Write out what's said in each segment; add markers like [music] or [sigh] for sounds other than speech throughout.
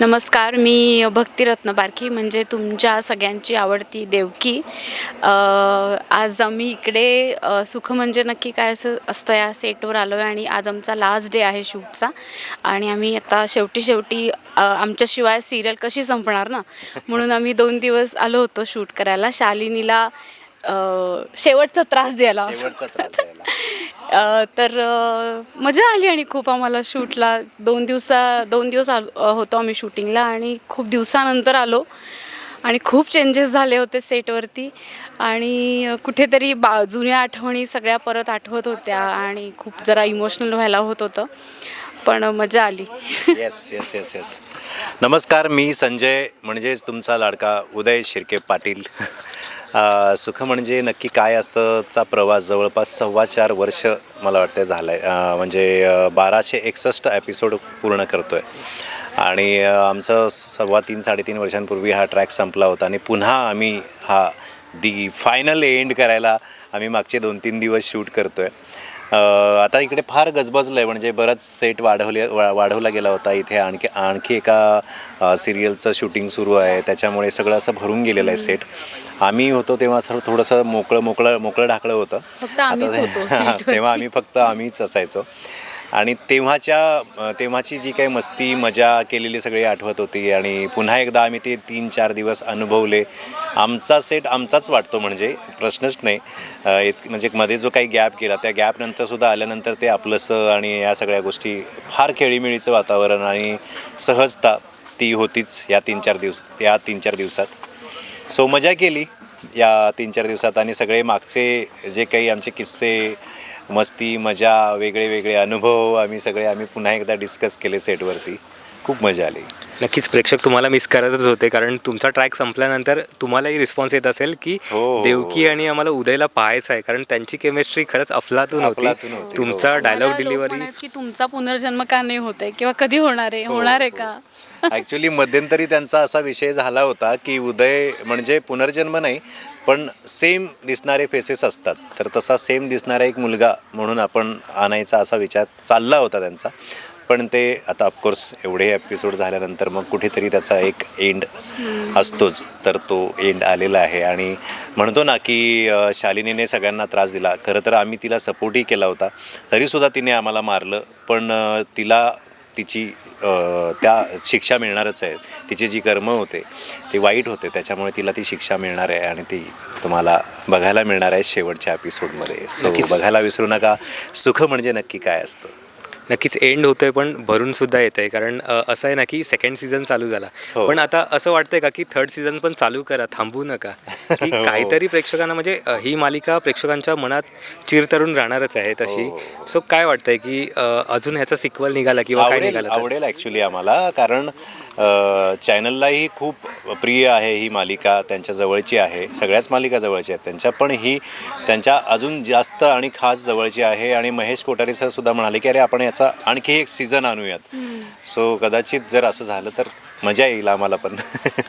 नमस्कार मी भक्तिरत्न बारकी म्हणजे तुमच्या सगळ्यांची आवडती देवकी. आज आम्ही इकडे सुख म्हणजे नक्की काय असं असतं या सेटवर आलो आहे आणि आज आमचा लास्ट डे आहे शूटचा. आणि आम्ही आता शेवटी शेवटी आमच्याशिवाय सिरियल कशी संपणार ना? म्हणून आम्ही दोन दिवस आलो होतो शूट करायला. शालिनीला शेवटचा त्रास द्यायला शेवटचा त्रास द्यायला. अ, तर मजा आली आणि खूप आम्हाला शूटला. दोन दिवसा दोन दिवस आलो होतो आम्ही शूटिंगला आणि खूप दिवसानंतर आलो. आणि खूप चेंजेस झाले होते सेटवरती आणि कुठेतरी बा जुन्या आठवणी सगळ्या परत आठवत होत्या आणि खूप जरा इमोशनल व्हायला होत होतं. पण मजा आली. येस येस येस येस नमस्कार मी संजय. म्हणजेच तुमचा लाडका उदय शिर्के पाटील. सुख म्हणजे नक्की काय असतंचा प्रवास जवळपास सव्वा चार वर्ष मला वाटतं झालं आहे म्हणजे बाराशे एकसष्ट एपिसोड पूर्ण करतो आहे आणि आमचं सव्वा तीन साडेतीन वर्षांपूर्वी हा ट्रॅक संपला होता आणि पुन्हा आम्ही हा दी फायनल एंड करायला आम्ही मागचे दोन तीन दिवस शूट करतो आहे आता इकडे फार गजबजलं आहे म्हणजे बरंच सेट वाढवले वा वाढवला गेला होता इथे. आणखी आणखी एका सिरियलचं शूटिंग सुरू आहे. त्याच्यामुळे सगळं असं भरून गेलेलं आहे सेट आम्ही होतो तेव्हा थोडं थोडंसं मोकळं मोकळं मोकळं ढाकळं होतं. आता-. [laughs] तेव्हा आम्ही फक्त आम्हीच असायचो. आणि तेव्हाच्या तेव्हाची जी काही मस्ती मजा केलेली सगळी आठवत होती आणि पुन्हा एकदा आम्ही ते तीन चार दिवस अनुभवले. आमचा सेट आमचाच वाटतो म्हणजे प्रश्नच नाही. इत म्हणजे मध्ये जो काही गॅप गेला त्या गॅपनंतरसुद्धा आल्यानंतर ते आपलंसं आणि या सगळ्या गोष्टी फार खेळीमेळीचं वातावरण आणि सहजता ती होतीच या तीन चार दिवस या तीन चार दिवसात. सो मजा केली या तीन चार दिवसात आणि सगळे मागचे जे काही आमचे किस्से मस्ती मजा वेगळे वेगळे अनुभव आम्ही सगळे आम्ही पुन्हा एकदा डिस्कस केले सेटवरती खूप मजा आली. नक्कीच प्रेक्षक तुम्हाला मिस करतच होते कारण तुमचा ट्रॅक संपल्यानंतर तुम्हालाही रिस्पॉन्स येत असेल की हो. देवकी आणि आम्हाला उदयला पाहायचं आहे कारण त्यांची केमिस्ट्री खरंच अफलातून अफलातून होती तुमचा हो. डायलॉग मला लोक डिलिव्हरी म्हणायचे की तुमचा पुनर्जन्म का नाही होत आहे किंवा कधी होणार आहे? होणार आहे का? ॲक्च्युली मध्यंतरी त्यांचा असा विषय झाला होता की उदय म्हणजे पुनर्जन्म नाही पण सेम दिसणारे फेसेस असतात. तर तसा सेम दिसणारा एक मुलगा म्हणून आपण आणायचा असा विचार चालला होता त्यांचा. पण ते आता ऑफकोर्स एवढे एपिसोड झाल्यानंतर मग कुठेतरी त्याचा एक एंड असतोच. तर तो एंड आलेला आहे. आणि म्हणतो ना की शालिनीने सगळ्यांना त्रास दिला. खरं तर आम्ही तिला सपोर्टही केला होता. तरीसुद्धा तिने आम्हाला मारलं. पण तिला तिची त्या शिक्षा मिळणारच आहे. तिचे जी कर्म होते ते वाईट होते. त्याच्यामुळे तिला ती शिक्षा मिळणार आहे आणि ती तुम्हाला बघायला मिळणार आहे शेवटच्या एपिसोडमध्ये सो. बघायला विसरू नका. सुख म्हणजे नक्की काय असतं? नक्कीच एंड होतोय पण भरून सुद्धा येत आहे कारण अ, असं आहे ना की सेकंड सीझन चालू झाला हो. पण आता असं वाटतंय का की थर्ड सीझन पण चालू करा थांबू नका की [laughs] हो. काहीतरी प्रेक्षकांना म्हणजे अ, ही मालिका प्रेक्षकांच्या मनात चिरतरून राहणारच आहे तशी हो. सो काय वाटतंय की अ, अजून ह्याचा सिक्वल निघाला किंवा काय आवडेल निघाला तर? आवडेल ॲक्च्युली आम्हाला कारण चॅनललाही खूप प्रिय आहे ही मालिका त्यांच्या जवळची आहे. सगळ्याच मालिका जवळच्या आहेत त्यांच्या पण ही त्यांच्या अजून जास्त आणि खास जवळची आहे. आणि महेश कोठारे सर सुद्धा म्हणाले की अरे आपण याचा आणखी एक सीझन आणूयात. सो कदाचित जर असं झालं तर मजा येईल आम्हाला पण.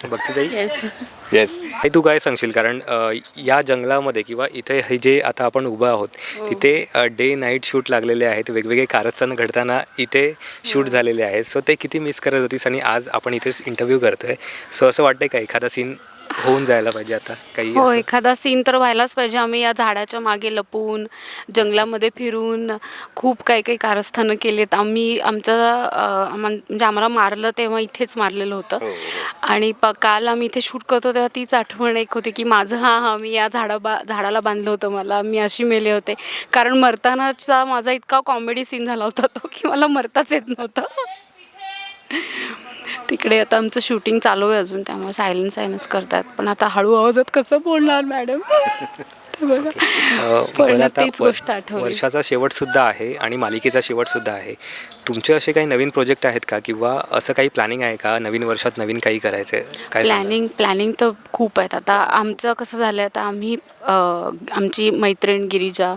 भक्तीताई येस येस हे तू काय सांगशील? कारण अ, या जंगलामध्ये किंवा इथे हे जे आता आपण उभं आहोत तिथे डे नाईट शूट लागलेले आहेत वेगवेगळे कारस्थान घडताना इथे शूट झालेले आहेत. सो ते किती मिस करत होतीस आणि आज आपण इथे इंटरव्ह्यू करतोय? सो असं वाटतंय का एखादा सीन होऊन जायला पाहिजे आता काही हो असं? एखादा सीन तर व्हायलाच पाहिजे. आम्ही या झाडाच्या मागे लपून जंगलामध्ये फिरून खूप काही काही कारस्थानं केलेत. आम्ही आमचं अं, आम्हा- म्हणजे आम्हाला मारलं तेव्हा इथेच मारलेलं होतं. हो, आणि प काल आम्ही इथे शूट करतो तेव्हा तीच आठवण एक होती की माझं हां हां मी या झाडा बा झाडाला बांधलं होतं मला. मी अशी मेले होते. कारण मरतानाचा माझा इतका कॉमेडी सीन झाला होता तो की मला मरताच येत नव्हतं. तिकडे आता आमचं शूटिंग चालू आहे अजून त्यामुळे सायलेन्स सायलन्स करतात. पण आता हळू आवाजात कसं बोलणार मॅडम [laughs] बघा. तीच गोष्ट आठवली. वर्षाचा शेवट सुद्धा आहे आणि मालिकेचा शेवट सुद्धा आहे. तुमचे असे काही नवीन प्रोजेक्ट आहेत का? किंवा असं काही प्लॅनिंग आहे का? नवीन वर्षात नवीन काही करायचं काय सांगाल? प्लॅनिंग प्लॅनिंग तर खूप आहेत. आता आमचं कसं झालं आता आम्ही अ, आमची मैत्रीण गिरिजा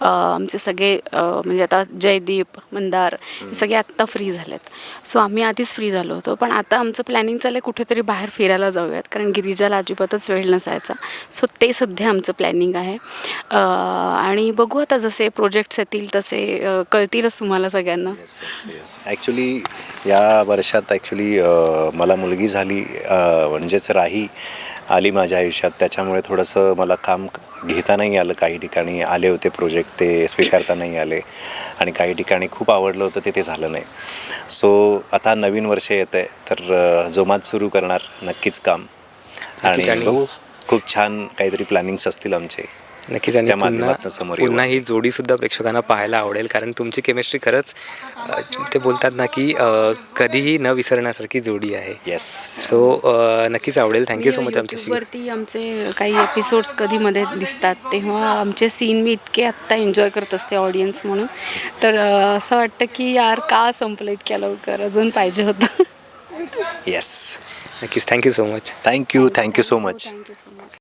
अ, आमचे सगळे अ, म्हणजे आता जयदीप मंदार हे सगळे आत्ता फ्री झालेत. सो आम्ही आधीच फ्री झालो होतो. पण आता आमचं प्लॅनिंग चाललं आहे कुठेतरी बाहेर फिरायला जाऊयात. कारण गिरिजाला अजिबातच वेळ नसायचा. सो ते सध्या आमचं प्लॅनिंग फिलिंग आहे आणि बघू आता जसे प्रोजेक्ट्स येतील तसे कळतीलच तुम्हाला सगळ्यांना. येस येस येस ॲक्च्युली या वर्षात ॲक्च्युली मला मुलगी झाली म्हणजेच राही आली माझ्या आयुष्यात. त्याच्यामुळे थोडंसं मला काम घेता नाही आलं. काही ठिकाणी आले होते प्रोजेक्ट ते स्वीकारता नाही आले. आणि काही ठिकाणी खूप आवडलं होतं ते ते झालं नाही. सो आता नवीन वर्ष येतं आहे तर जोमात सुरू करणार नक्कीच काम. आणि आणि- बघू. खूप छान काहीतरी प्लॅनिंग्स असतील आमचे. नक्कीच आणि पुन्हा ही जोडी सुद्धा प्रेक्षकांना पाहायला आवडेल कारण तुमची केमिस्ट्री खरंच ते बोलतात ना की कधीही न विसरण्यासारखी जोडी आहे. येस सो नक्कीच आवडेल. थँक्यू सो मच आमच्याशी. वरती आमचे काही एपिसोड्स कधी मध्ये दिसतात तेव्हा आमचे सीन मी इतके आत्ता एन्जॉय करत असते ऑडियन्स म्हणून. तर असं वाटतं की यार का संपलं इतक्या लवकर? अजून पाहिजे होतं. येस नक्कीच. Thank you so much thank you thank you so much thank you so much